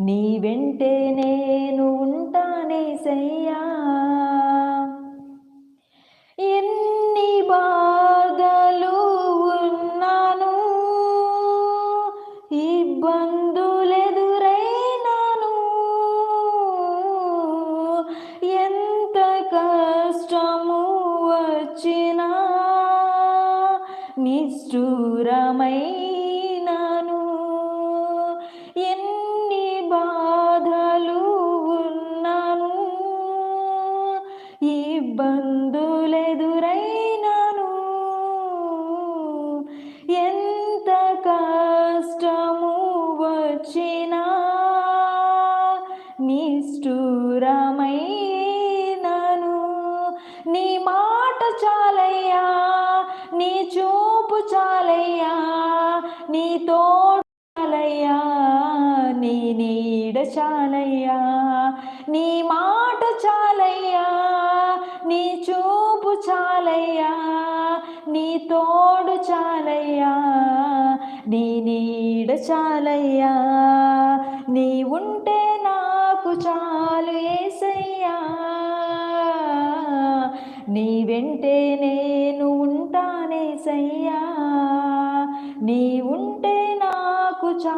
నీ వెంటే నేను ఉంటానే సయ్యా ಬಂದು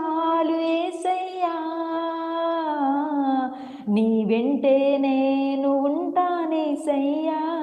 చాలు ఏసయ్యా. నీ వెంటే నేను ఉంటానేసయ్యా.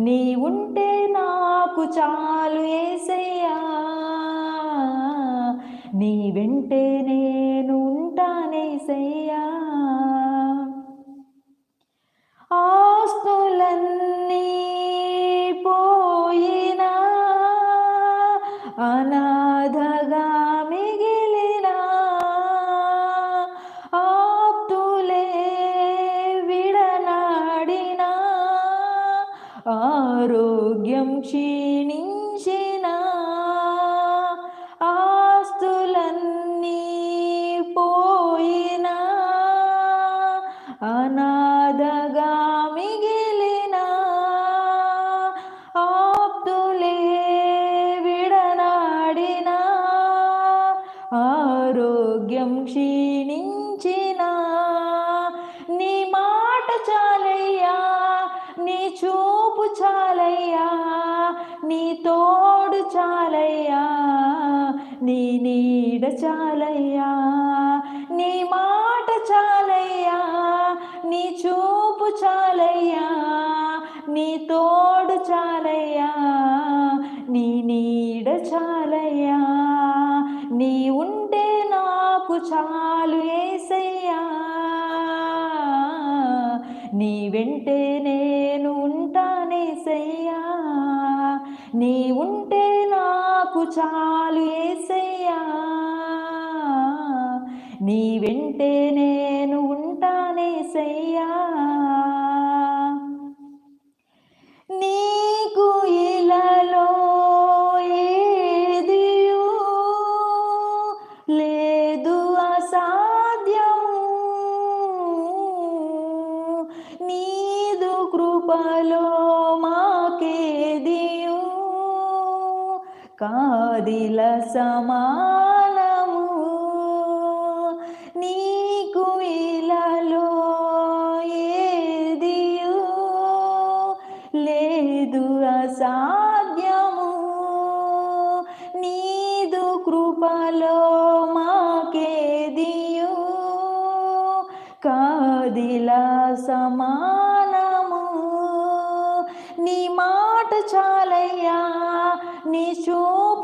నీ ఉంటే నాకు చాలు ఏసయ్యా. నీ వెంటే నేను ఉంటానేసయ్యా ఆస్తులన్నీ Come on.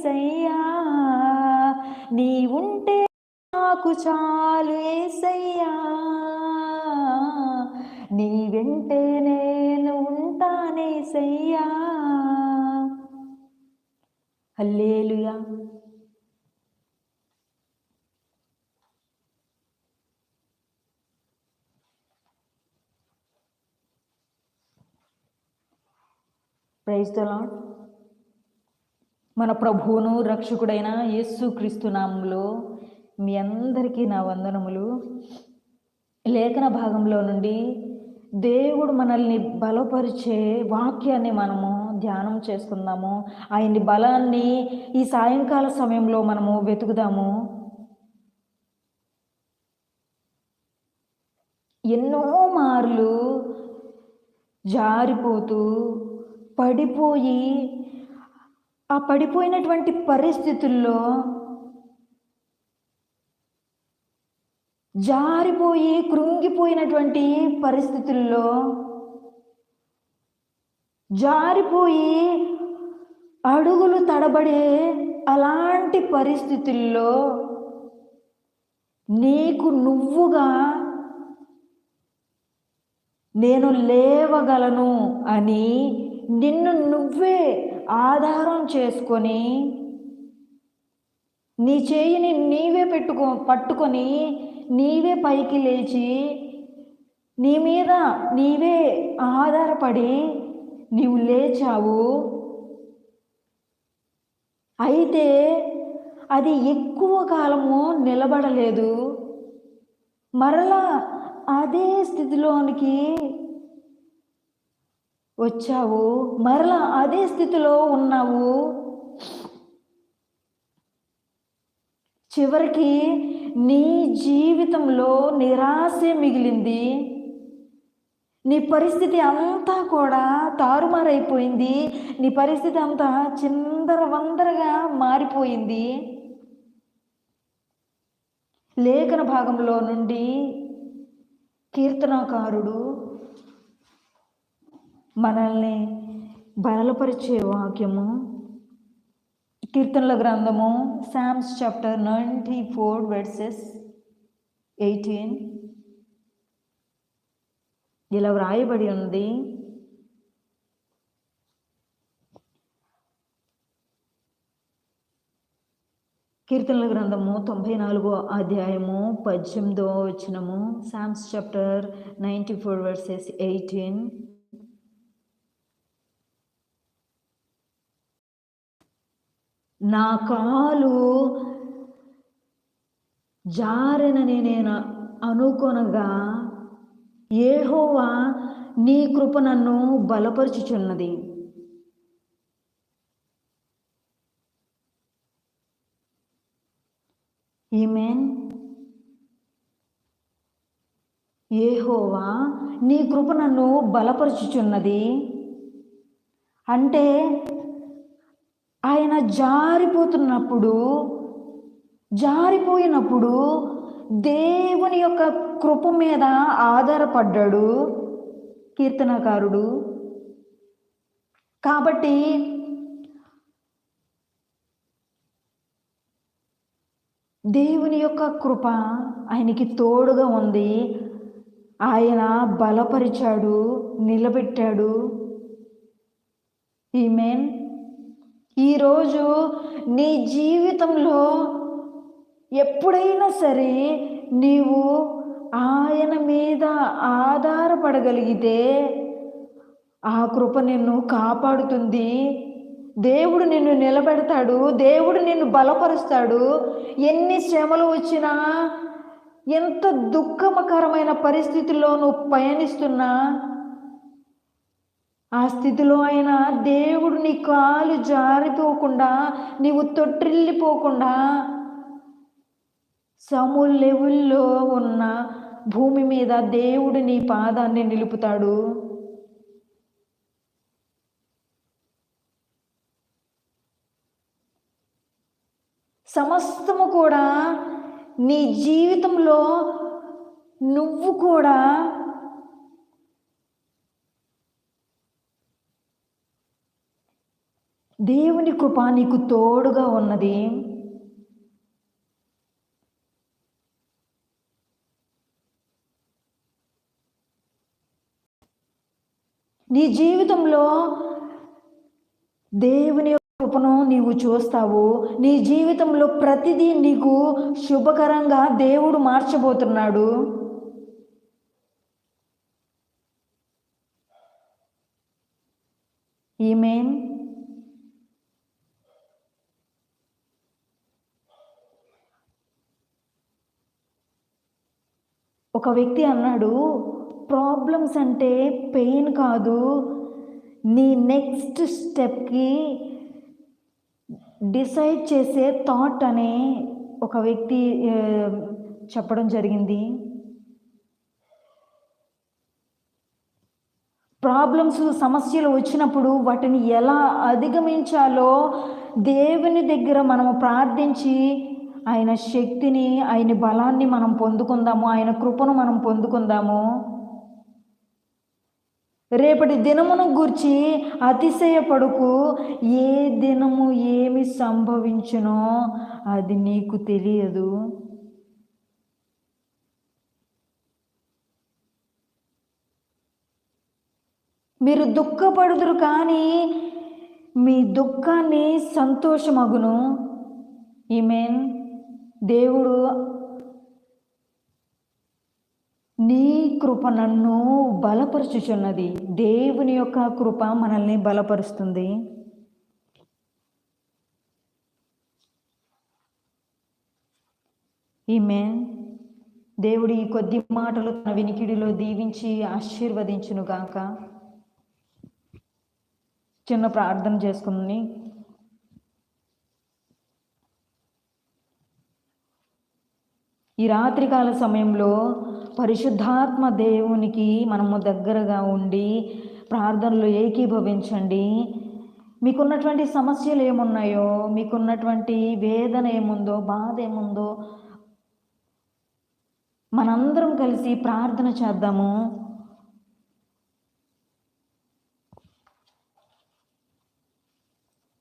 ఏసయ్యా నీ ఉంటే నాకు చాలు ఏసయ్యా. నీ వెంటే నేను ఉంటానేసయ్యా హల్లేలుయా. ప్రైజ్ ద లాడ్ మన ప్రభువును రక్షకుడైన యేసు క్రీస్తు నామంలో మీ అందరికీ నా వందనములు. లేఖన భాగంలో నుండి దేవుడు మనల్ని బలపరిచే వాక్యాన్ని మనము ధ్యానం చేసుకుందాము. ఆయన్ని బలాన్ని ఈ సాయంకాల సమయంలో మనము వెతుకుదాము. ఎన్నో మార్లు జారిపోతూ పడిపోయి ఆ పడిపోయినటువంటి పరిస్థితుల్లో జారిపోయి కృంగిపోయినటువంటి పరిస్థితుల్లో జారిపోయి అడుగులు తడబడే అలాంటి పరిస్థితుల్లో నీకు నువ్వుగా నేను లేవగలను అని నిన్ను నువ్వే ఆధారం చేసుకొని నీ చేయిని నీవే పెట్టుకో పట్టుకొని నీవే పైకి లేచి నీ మీద నీవే ఆధారపడి నీవు లేచావు. అయితే అది ఎక్కువ కాలము నిలబడలేదు. మరలా అదే స్థితిలోనికి వచ్చావు మరలా అదే స్థితిలో ఉన్నావు. చివరికి నీ జీవితంలో నిరాశ మిగిలింది. నీ పరిస్థితి అంతా కూడా తారుమారైపోయింది. నీ పరిస్థితి అంతా చిందర వందరగా మారిపోయింది. లేఖన భాగంలో నుండి కీర్తనాకారుడు మనల్ని బలపరిచే వాక్యము. కీర్తనల గ్రంథము psalms chapter ninety four verses eighteen ఇలా వ్రాయబడి ఉంది. కీర్తనల గ్రంథము తొంభై నాలుగో అధ్యాయము పద్దెనిమిదో వచనము psalms chapter ninety four verses eighteen నా కాలు జారినని నేను అనుకొనగా ఏహోవా నీ కృప నన్ను బలపరుచుచున్నది. ఈమెన్ ఏహోవా నీ కృప నన్ను బలపరుచుచున్నది. అంటే ఆయన జారిపోతున్నప్పుడు జారిపోయినప్పుడు దేవుని యొక్క కృప మీద ఆధారపడ్డాడు కీర్తనకారుడు. కాబట్టి దేవుని యొక్క కృప ఆయనకి తోడుగా ఉంది. ఆయన బలపరిచాడు నిలబెట్టాడు. ఈమెన్ ఈరోజు నీ జీవితంలో ఎప్పుడైనా సరే నీవు ఆయన మీద ఆధారపడగలిగితే ఆ కృప నిన్ను కాపాడుతుంది. దేవుడు నిన్ను నిలబెడతాడు. దేవుడు నిన్ను బలపరుస్తాడు. ఎన్ని శ్రమలు వచ్చినా ఎంత దుఃఖమకరమైన పరిస్థితుల్లో నువ్వు పయనిస్తున్నా ఆ స్థితిలో అయినా దేవుడు నీ కాలు జారిపోకుండా నీవు తొట్టిల్లిపోకుండా సము లెవెల్లో ఉన్న భూమి మీద దేవుడు నీ పాదాన్ని నిలుపుతాడు. సమస్తము కూడా నీ జీవితంలో నువ్వు కూడా దేవుని కృప నీకు తోడుగా ఉన్నది. నీ జీవితంలో దేవుని కృపను నీవు చూస్తావు. నీ జీవితంలో ప్రతిదీ నీకు శుభకరంగా దేవుడు మార్చబోతున్నాడు. ఈమెన్ ఒక వ్యక్తి అన్నాడు ప్రాబ్లమ్స్ అంటే పెయిన్ కాదు. నీ నెక్స్ట్ స్టెప్కి డిసైడ్ చేసే థాట్ అనే ఒక వ్యక్తి చెప్పడం జరిగింది. ప్రాబ్లమ్స్ సమస్యలు వచ్చినప్పుడు వాటిని ఎలా అధిగమించాలో దేవుని దగ్గర మనము ప్రార్థించి ఆయన శక్తిని ఆయన బలాన్ని మనం పొందుకుందాము ఆయన కృపను మనం పొందుకుందాము. రేపటి దినమును గూర్చి అతిశయపడుకు ఏ దినము ఏమి సంభవించునో అది నీకు తెలియదు. మీరు దుఃఖపడుదురు కానీ మీ దుఃఖాన్ని సంతోషమగును. ఈమెన్ దేవుడు నీ కృప నన్ను బలపరుచుచున్నది. దేవుని యొక్క కృప మనల్ని బలపరుస్తుంది. ఈమె దేవుడి ఈ కొద్ది మాటలు తన వినికిడిలో దీవించి ఆశీర్వదించునుగాక. చిన్న ప్రార్థన చేసుకుని ఈ రాత్రికాల సమయంలో పరిశుద్ధాత్మ దేవునికి మనము దగ్గరగా ఉండి ప్రార్థనలు ఏకీభవించండి. మీకున్నటువంటి సమస్యలు ఏమున్నాయో మీకున్నటువంటి వేదన ఏముందో బాధ ఏముందో మనందరం కలిసి ప్రార్థన చేద్దాము.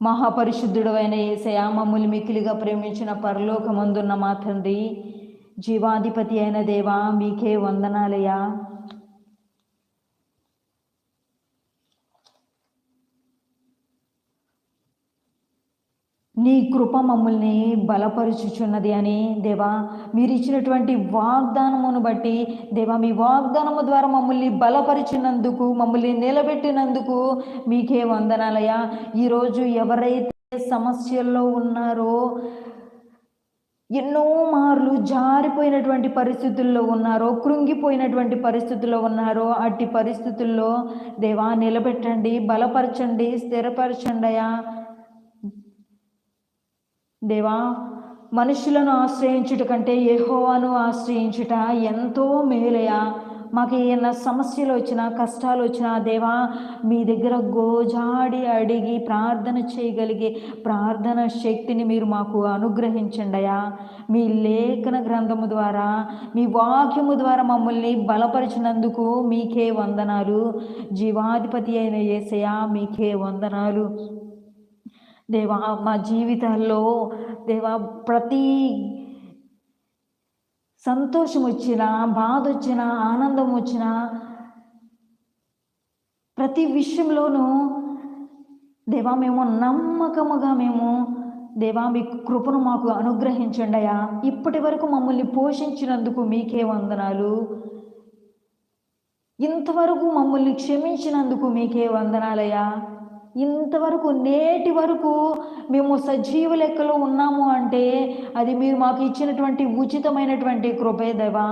మహాపరిశుద్ధుడు అయిన ఏసయా మమ్మల్ని మిక్కిలిగా ప్రేమించిన పరలోకమందున్న మా తండ్రి జీవాధిపతి అయిన దేవా మీకే వందనాలయ్యా. నీ కృప మమ్మల్ని బలపరుచుచున్నది అని దేవా మీరు ఇచ్చినటువంటి వాగ్దానమును బట్టి దేవా మీ వాగ్దానము ద్వారా మమ్మల్ని బలపరిచినందుకు మమ్మల్ని నిలబెట్టినందుకు మీకే వందనాలయ్యా. ఈరోజు ఎవరైతే సమస్యల్లో ఉన్నారో ఎన్నో మార్లు జారిపోయినటువంటి పరిస్థితుల్లో ఉన్నారో కృంగిపోయినటువంటి పరిస్థితుల్లో ఉన్నారో అట్టి పరిస్థితుల్లో దేవా నిలబెట్టండి బలపరచండి స్థిరపరచండియా దేవా మనుషులను ఆశ్రయించుట కంటే ఏహోవాను ఆశ్రయించుట ఎంతో మేలయా మాకు ఏమైనా సమస్యలు వచ్చినా కష్టాలు వచ్చినా దేవా మీ దగ్గర గోజాడి అడిగి ప్రార్థన చేయగలిగే ప్రార్థన శక్తిని మీరు మాకు అనుగ్రహించండి అయ్యా. మీ లేఖన గ్రంథము ద్వారా మీ వాక్యము ద్వారా మమ్మల్ని బలపరిచినందుకు మీకే వందనాలు. జీవాధిపతి అయిన యేసయ్య మీకే వందనాలు. దేవా మా జీవితాల్లో దేవా ప్రతి సంతోషం వచ్చినా బాధ వచ్చినా ఆనందం వచ్చినా ప్రతి విషయంలోనూ దేవా మేము నమ్మకముగా మేము దేవా మీ కృపను మాకు అనుగ్రహించండి అయ్యా. ఇప్పటి వరకు మమ్మల్ని పోషించినందుకు మీకే వందనాలు. ఇంతవరకు మమ్మల్ని క్షమించినందుకు మీకే వందనాలయ్యా. ఇంతవరకు నేటి వరకు మేము సజీవ లెక్కలో ఉన్నాము అంటే అది మీరు మాకు ఇచ్చినటువంటి ఉచితమైనటువంటి కృపే దేవా.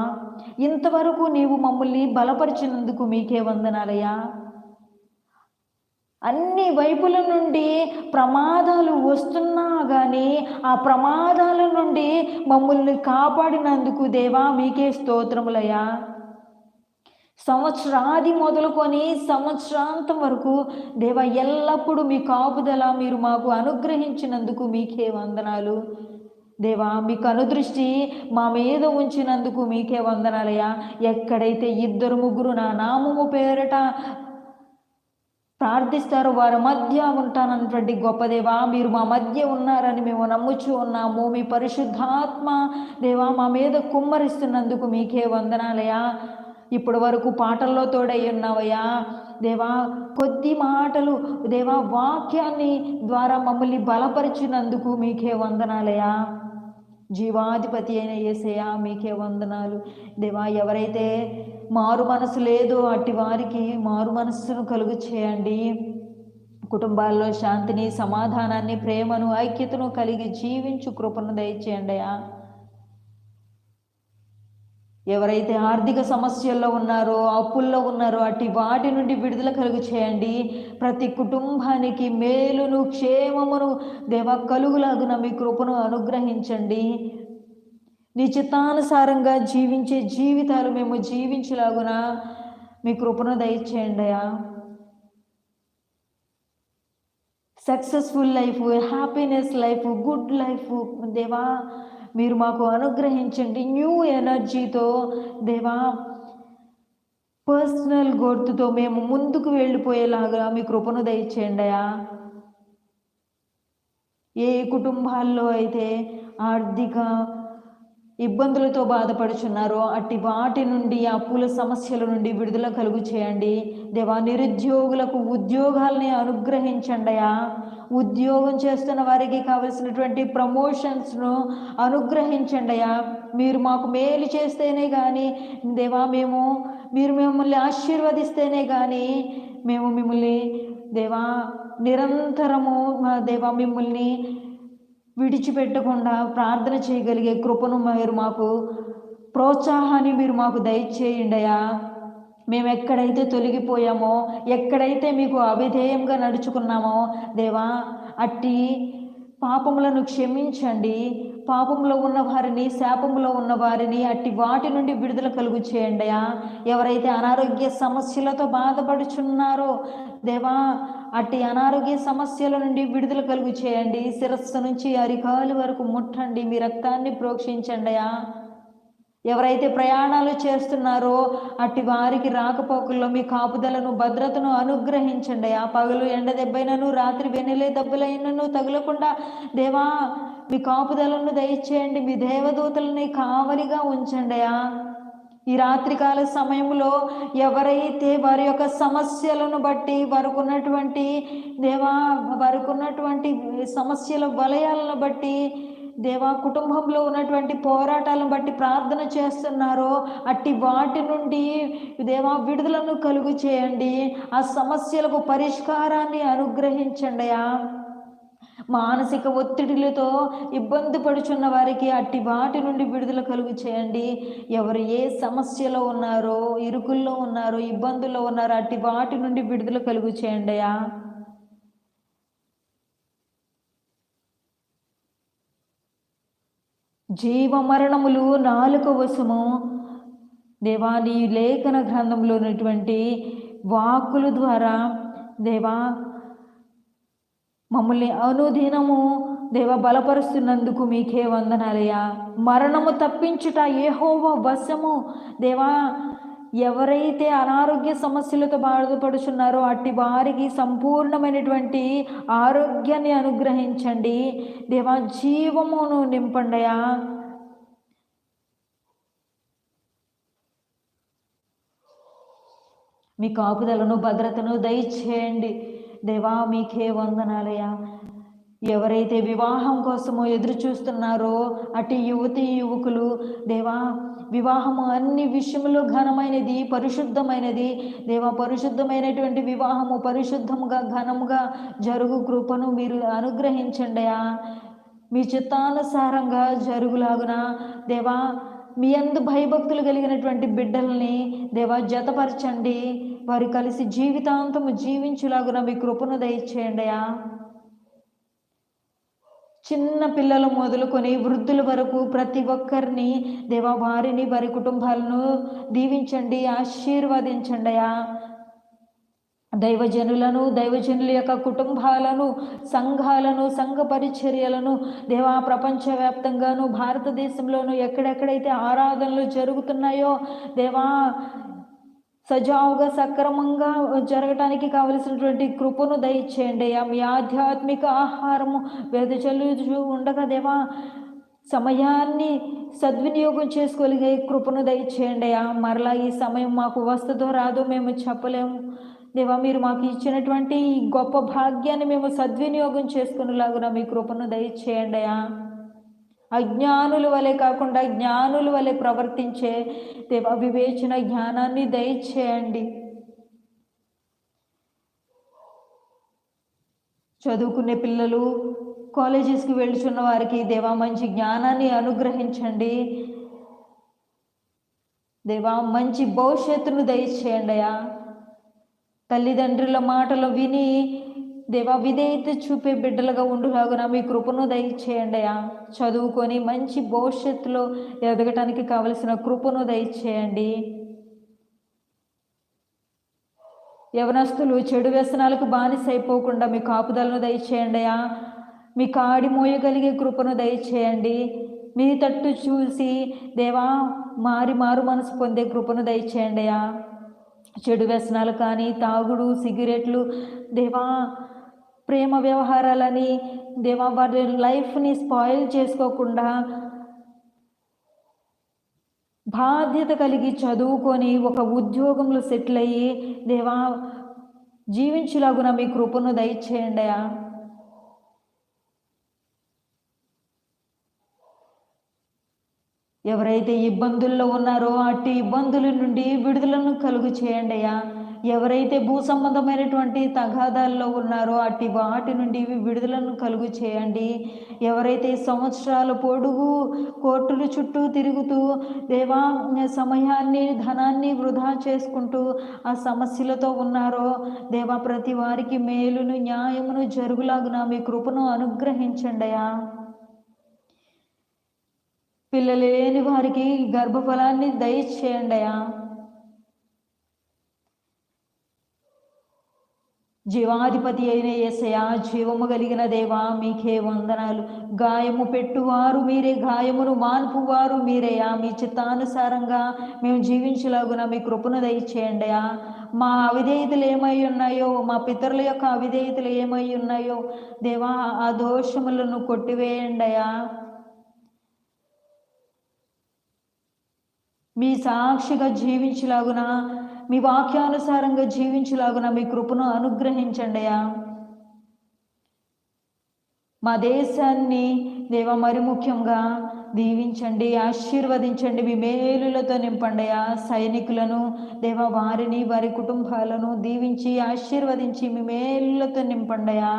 ఇంతవరకు నీవు మమ్మల్ని బలపరిచినందుకు మీకే వందనాలయ్యా. అన్ని వైపుల నుండి ప్రమాదాలు వస్తున్నా కానీ ఆ ప్రమాదాల నుండి మమ్మల్ని కాపాడినందుకు దేవా మీకే స్తోత్రములయ్యా. సంవత్సరాది మొదలుకొని సంవత్సరాంతం వరకు దేవ ఎల్లప్పుడూ మీ కాపుదల మీరు మాకు అనుగ్రహించినందుకు మీకే వందనాలు. దేవా మీకు అనుదృష్టి మా మీద ఉంచినందుకు మీకే వందనాలయ్యా. ఎక్కడైతే ఇద్దరు ముగ్గురు నా నామము పేరట ప్రార్థిస్తారు వారి మధ్య ఉంటానన్నటువంటి గొప్ప దేవా మీరు మా మధ్య ఉన్నారని మేము నమ్ముచు ఉన్నాము. మీ పరిశుద్ధాత్మ దేవా మా మీద కుమ్మరిస్తున్నందుకు మీకే వందనాలయ్యా. ఇప్పటి వరకు పాటల్లో తోడై ఉన్నావయ్యా. దేవా కొద్ది మాటలు దేవా వాక్యాన్ని ద్వారా మమ్మల్ని బలపరిచినందుకు మీకే వందనాలయ్యా. జీవాధిపతి అయిన ఏసయ్య మీకే వందనాలు. దేవా ఎవరైతే మారు మనసు లేదో అట్టి వారికి మారు మనస్సును కలుగు చేయండి. కుటుంబాల్లో శాంతిని సమాధానాన్ని ప్రేమను ఐక్యతను కలిగి జీవించు కృపను దయచేయండి అయ్యా. ఎవరైతే ఆర్థిక సమస్యల్లో ఉన్నారో అప్పుల్లో ఉన్నారో అట్టి వాటి నుండి విడుదల కలుగు చేయండి. ప్రతి కుటుంబానికి మేలును క్షేమమును దేవ కలుగులాగున మీ కృపను అనుగ్రహించండి. నీ చిత్తానుసారంగా జీవించే జీవితాలు మేము జీవించలాగున మీ కృపను దయచేయండి అయ్యా. Successful life happiness life good life దేవా. మీరు మాకు అనుగ్రహించండి. న్యూ ఎనర్జీతో దేవా పర్సనల్ గోర్తుతో మేము ముందుకు వెళ్ళిపోయేలాగా మీ కృపను దయచేయండి అయ్యా. ఏ కుటుంబాల్లో అయితే ఆర్థిక ఇబ్బందులతో బాధపడుచున్నారో అట్టి వాటి నుండి అప్పుల సమస్యల నుండి విడుదల కలుగు చేయండి. దేవా నిరుద్యోగులకు ఉద్యోగాల్ని అనుగ్రహించండియా ఉద్యోగం చేస్తున్న వారికి కావలసినటువంటి ప్రమోషన్స్ను అనుగ్రహించండియా మీరు మాకు మేలు చేస్తేనే కానీ దేవా మేము మీరు మిమ్మల్ని ఆశీర్వదిస్తేనే కానీ మేము మిమ్మల్ని దేవా నిరంతరము మా దేవా మిమ్మల్ని విడిచిపెట్టకుండా ప్రార్థన చేయగలిగే కృపను మీరు మాకు ప్రోత్సాహాన్ని మీరు మాకు దయచేయండి అయ్యా. మేము ఎక్కడైతే తొలగిపోయామో ఎక్కడైతే మీకు అవిధేయంగా నడుచుకున్నామో దేవా అట్టి పాపములను క్షమించండి. పాపంలో ఉన్న వారిని శాపంలో ఉన్న వారిని అట్టి వాటి నుండి విడుదల కలుగు చేయండి ఎవరైతే అనారోగ్య సమస్యలతో బాధపడుచున్నారో దేవా అట్టి అనారోగ్య సమస్యల నుండి విడుదల కలుగు చేయండి. శిరస్సు నుంచి అరికాలు వరకు ముట్టండి. మీ రక్తాన్ని ప్రోక్షించండియా ఎవరైతే ప్రయాణాలు చేస్తున్నారో అట్టి వారికి రాకపోకల్లో మీ కాపుదలను భద్రతను అనుగ్రహించండి ఆ పగలు ఎండ దెబ్బైనను రాత్రి వెన్నెలే దెబ్బలైనను తగులకుండా దేవా మీ కాపుదలను దయచేయండి మీ దేవదూతలని కావలిగా ఉంచండి ఈ రాత్రికాల సమయంలో ఎవరైతే వారి యొక్క సమస్యలను బట్టి వారికి ఉన్నటువంటి దేవా వారికి ఉన్నటువంటి సమస్యల వలయాలను బట్టి దేవా కుటుంబంలో ఉన్నటువంటి పోరాటాలను బట్టి ప్రార్థన చేస్తున్నారో అట్టి వాటి నుండి దేవా విడుదలను కలుగు చేయండి. ఆ సమస్యలకు పరిష్కారాన్ని అనుగ్రహించండియా మానసిక ఒత్తిడిలతో ఇబ్బంది పడుచున్న వారికి అట్టి వాటి నుండి విడుదల కలుగు చేయండి. ఎవరు ఏ సమస్యలో ఉన్నారో ఇరుకుల్లో ఉన్నారో ఇబ్బందుల్లో ఉన్నారో అట్టి వాటి నుండి విడుదల కలుగు చేయండి అయ్యా. జీవ మరణములు నాలుక వశము. దేవా నీ లేఖన గ్రంథంలో ఉన్నటువంటి వాక్కుల ద్వారా దేవా మమ్మల్ని అనుదినము దేవ బలపరుస్తున్నందుకు మీకే వందనాలయ్యా. మరణము తప్పించుట ఏహోవ వశము. దేవా ఎవరైతే అనారోగ్య సమస్యలతో బాధపడుచున్నారో అట్టి వారికి సంపూర్ణమైనటువంటి ఆరోగ్యాన్ని అనుగ్రహించండి. దేవా జీవమును నింపండియా మీ కాపుదలను భద్రతను దయచేయండి. దేవా మీకే వందనాలయ్యా. ఎవరైతే వివాహం కోసమో ఎదురు చూస్తున్నారో అటు యువతి యువకులు దేవా వివాహము అన్ని విషయంలో ఘనమైనది పరిశుద్ధమైనది. దేవా పరిశుద్ధమైనటువంటి వివాహము పరిశుద్ధముగా ఘనముగా జరుగు కృపను మీరు అనుగ్రహించండియా మీ చిత్తానుసారంగా జరుగులాగున దేవా మీ అందు భయభక్తులు కలిగినటువంటి బిడ్డల్ని దేవా జతపరచండి. వారు కలిసి జీవితాంతము జీవించులాగున మీ కృపను దయచేయండియా. చిన్న పిల్లలు మొదలుకొని వృద్ధుల వరకు ప్రతి ఒక్కరిని దేవా వారిని వారి కుటుంబాలను దీవించండి ఆశీర్వదించండి అయా దైవజనులను దైవజనుల యొక్క కుటుంబాలను సంఘాలను సంఘ పరిచర్యలను దేవా ప్రపంచవ్యాప్తంగాను భారతదేశంలోను ఎక్కడెక్కడైతే ఆరాధనలు జరుగుతున్నాయో దేవా సజావుగా సక్రమంగా జరగటానికి కావలసినటువంటి కృపను దయచేయండి. అయ్యా మీ ఆధ్యాత్మిక ఆహారము వెదజల్లుచు ఉండగా దేవా సమయాన్ని సద్వినియోగం చేసుకోగలిగే కృపను దయచేయండి. అయ్యా మరలా ఈ సమయం మాకు వస్తుందో రాదో మేము చెప్పలేము దేవా మీరు మాకు ఇచ్చినటువంటి ఈ గొప్ప భాగ్యాన్ని మేము సద్వినియోగం చేసుకునేలాగున మీ కృపను దయచేయండి. అయ్యా. అజ్ఞానుల వలె కాకుండా జ్ఞానుల వలె ప్రవర్తించే దేవ వివేచన జ్ఞానాన్ని దయచేయండి. చదువుకునే పిల్లలు కాలేజెస్కి వెళ్తున్న వారికి దేవా మంచి జ్ఞానాన్ని అనుగ్రహించండి. దేవా మంచి భవిష్యత్తును దయచేయండి అయ్యా. తల్లిదండ్రుల మాటలు విని దేవా విధేయత చూపే బిడ్డలుగా ఉండులాగున మీ కృపను దయచేయండి అయ్యా చదువుకొని మంచి భవిష్యత్తులో ఎదగటానికి కావలసిన కృపను దయచేయండి. యవనస్తులు చెడు వ్యసనాలకు బానిస అయిపోకుండా మీ కాపుదలను దయచేయండి అయ్యా మీ కాడి మోయగలిగే కృపను దయచేయండి. మీ తట్టు చూసి దేవా మారి మారు మనసు పొందే కృపను దయచేయండి అయ్యా చెడు వ్యసనాలు కానీ తాగుడు సిగరెట్లు దేవా ప్రేమ వ్యవహారాలని దేవా వారి లైఫ్ని స్పాయిల్ చేసుకోకుండా బాధ్యత కలిగి చదువుకొని ఒక ఉద్యోగంలో సెటిల్ అయ్యి దేవా జీవించులాగున మీ కృపను దయచేయండి ఎవరైతే ఇబ్బందుల్లో ఉన్నారో అట్టి ఇబ్బందుల నుండి విడుదలను కలుగు చేయండి అయ్యా. ఎవరైతే భూ సంబంధమైనటువంటి తగాదాల్లో ఉన్నారో అట్టి వాటి నుండి విడుదలను కలుగు చేయండి. ఎవరైతే సంవత్సరాల పొడుగు కోర్టుల చుట్టూ తిరుగుతూ దేవా సమయాన్ని ధనాన్ని వృధా చేసుకుంటూ ఆ సమస్యలతో ఉన్నారో దేవా ప్రతి వారికి మేలును న్యాయమును జరుగులాగున మీ కృపను అనుగ్రహించండియా పిల్లలు లేని వారికి గర్భఫలాన్ని దయచేయండియా అయ్యా జీవాధిపతి అయిన ఏసయా జీవము కలిగిన దేవా మీకే వందనాలు. గాయము పెట్టువారు మీరే గాయమును మాన్పువారు మీరేయా మీ చిత్తానుసారంగా మేము జీవించలాగున మీ కృపను దయచేయండి మా అవిధేయతలు ఏమై ఉన్నాయో మా పితరుల యొక్క అవిధేయతలు ఏమై ఉన్నాయో దేవా ఆ దోషములను కొట్టివేయండియా మీ సాక్షిగా జీవించలాగున మీ వాక్యానుసారంగా జీవించలాగున మీ కృపను అనుగ్రహించండి అయ్యా. మా దేశాన్ని దేవ మరి ముఖ్యంగా దీవించండి ఆశీర్వదించండి మీ మేలులతో నింపండి ఆ సైనికులను దేవ వారిని వారి కుటుంబాలను దీవించి ఆశీర్వదించి మీ మేలులతో నింపండియా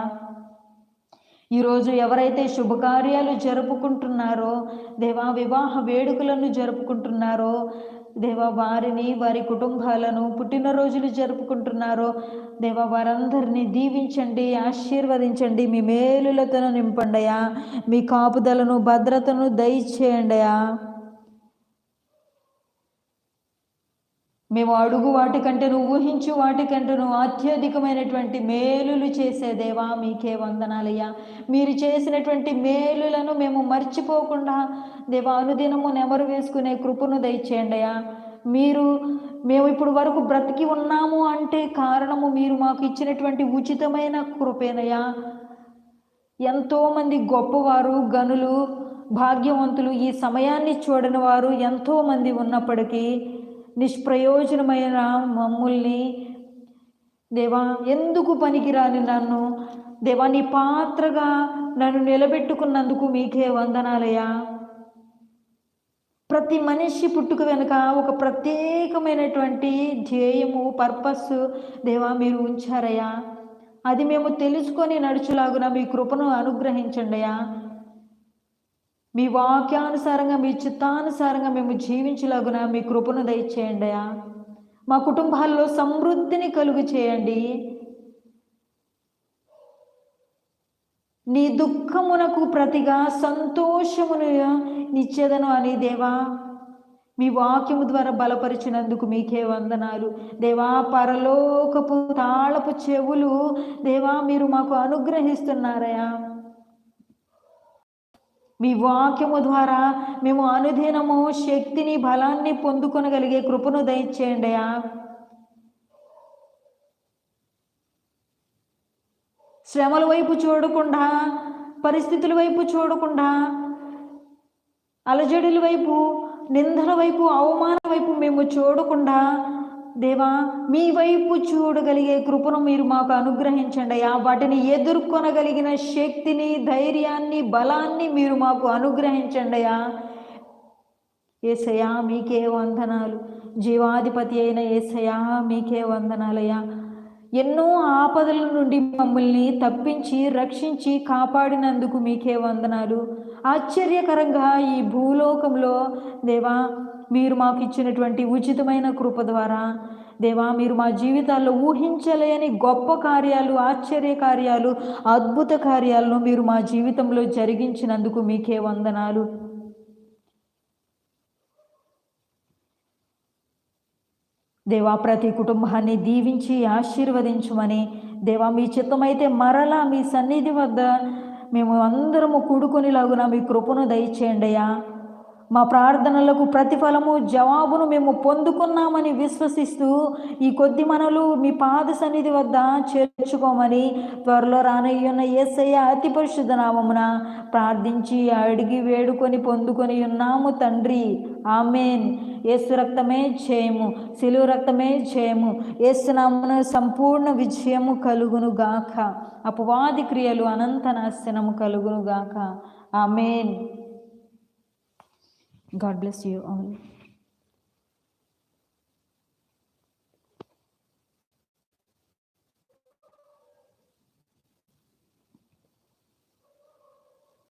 ఈరోజు ఎవరైతే శుభకార్యాలు జరుపుకుంటున్నారో దేవా వివాహ వేడుకలను జరుపుకుంటున్నారో దేవా వారిని వారి కుటుంబాలను పుట్టినరోజులు జరుపుకుంటున్నారో దేవా వారందరినీ దీవించండి ఆశీర్వదించండి మీ మేలులతో నింపండియా మీ కాపుదలను భద్రతను దయచేయండియా మేము అడుగు వాటికంటేను ఊహించు వాటికంటేను అత్యధికమైనటువంటి మేలులు చేసే దేవా మీకే వందనాలయ్యా. మీరు చేసినటువంటి మేలులను మేము మర్చిపోకుండా దేవా అనుదినము నెమరు వేసుకునే కృపను దయచేయండియా మీరు మేము ఇప్పుడు వరకు బ్రతికి ఉన్నాము అంటే కారణము మీరు మాకు ఇచ్చినటువంటి ఉచితమైన కృపేనయ్యా. ఎంతోమంది గొప్పవారు గనులు భాగ్యవంతులు ఈ సమయాన్ని చూడని వారు ఎంతోమంది ఉన్నప్పటికీ నిష్ప్రయోజనమైన మమ్ముల్ని దేవా ఎందుకు పనికిరాని నన్ను? దేవా నీ పాత్రగా నన్ను నిలబెట్టుకున్నందుకు మీకే వందనాలయ్యా. ప్రతి మనిషి పుట్టుక వెనుక ఒక ప్రత్యేకమైనటువంటి ధ్యేయము పర్పస్ దేవా మీరు ఉంచారయ్యా. అది మేము తెలుసుకొని నడుచులాగున మీ కృపను అనుగ్రహించండియా మీ వాక్యానుసారంగా మీ చిత్తానుసారంగా మేము జీవించలాగున మీ కృపను దయచేయండి మా కుటుంబాల్లో సమృద్ధిని కలుగు చేయండి. నీ దుఃఖమునకు ప్రతిగా సంతోషమును నిచ్చేదను అని దేవా. మీ వాక్యము ద్వారా బలపరిచినందుకు మీకే వందనాలు. దేవా పరలోకపు తాళపు చెవులు దేవా మీరు మాకు అనుగ్రహిస్తున్నారయా మీ వాక్యము ద్వారా మేము అనుదినము శక్తిని బలాన్ని పొందుకొనగలిగే కృపను దయచేయండి శ్రమల వైపు చూడకుండా పరిస్థితుల వైపు చూడకుండా అలజడుల వైపు నిందల వైపు అవమానం వైపు మేము చూడకుండా దేవా మీ వైపు చూడగలిగే కృపను మీరు మాకు అనుగ్రహించండి అయ్యా. వాటిని ఎదుర్కొనగలిగిన శక్తిని ధైర్యాన్ని బలాన్ని మీరు మాకు అనుగ్రహించండి అయ్యా. ఏసయా మీకే వందనాలు. జీవాధిపతి అయిన ఏసయా మీకే వందనాలయ్యా ఎన్నో ఆపదల నుండి మమ్మల్ని తప్పించి రక్షించి కాపాడినందుకు మీకే వందనాలు. ఆశ్చర్యకరంగా ఈ భూలోకంలో దేవా మీరు మాకు ఇచ్చినటువంటి ఉచితమైన కృప ద్వారా దేవా మీరు మా జీవితాల్లో ఊహించలేని గొప్ప కార్యాలు ఆశ్చర్య కార్యాలు అద్భుత కార్యాలను మీరు మా జీవితంలో జరిగించినందుకు మీకే వందనాలు. దేవా ప్రతి కుటుంబాన్ని దీవించి ఆశీర్వదించమని దేవా మీ చిత్తమైతే మరలా మీ సన్నిధి వద్ద మేము అందరము కూడుకునేలాగున మీ కృపను దయచేయండియా మా ప్రార్థనలకు ప్రతిఫలము జవాబును మేము పొందుకున్నామని విశ్వసిస్తూ ఈ కొద్ది మనలు మీ పాద సన్నిధి వద్ద చేర్చుకోమని త్వరలో రానయ్యున్న ఏసయ్య అతి పరిశుద్ధ నామమున ప్రార్థించి అడిగి వేడుకొని పొందుకొని ఉన్నాము తండ్రి. ఆమెన్. ఏసు రక్తమే చేయము సిలువు రక్తమే చేయము ఏసునామున సంపూర్ణ విజయము కలుగును గాక. అపవాది క్రియలు అనంత నాశనము కలుగును గాక. Amen. God bless you all.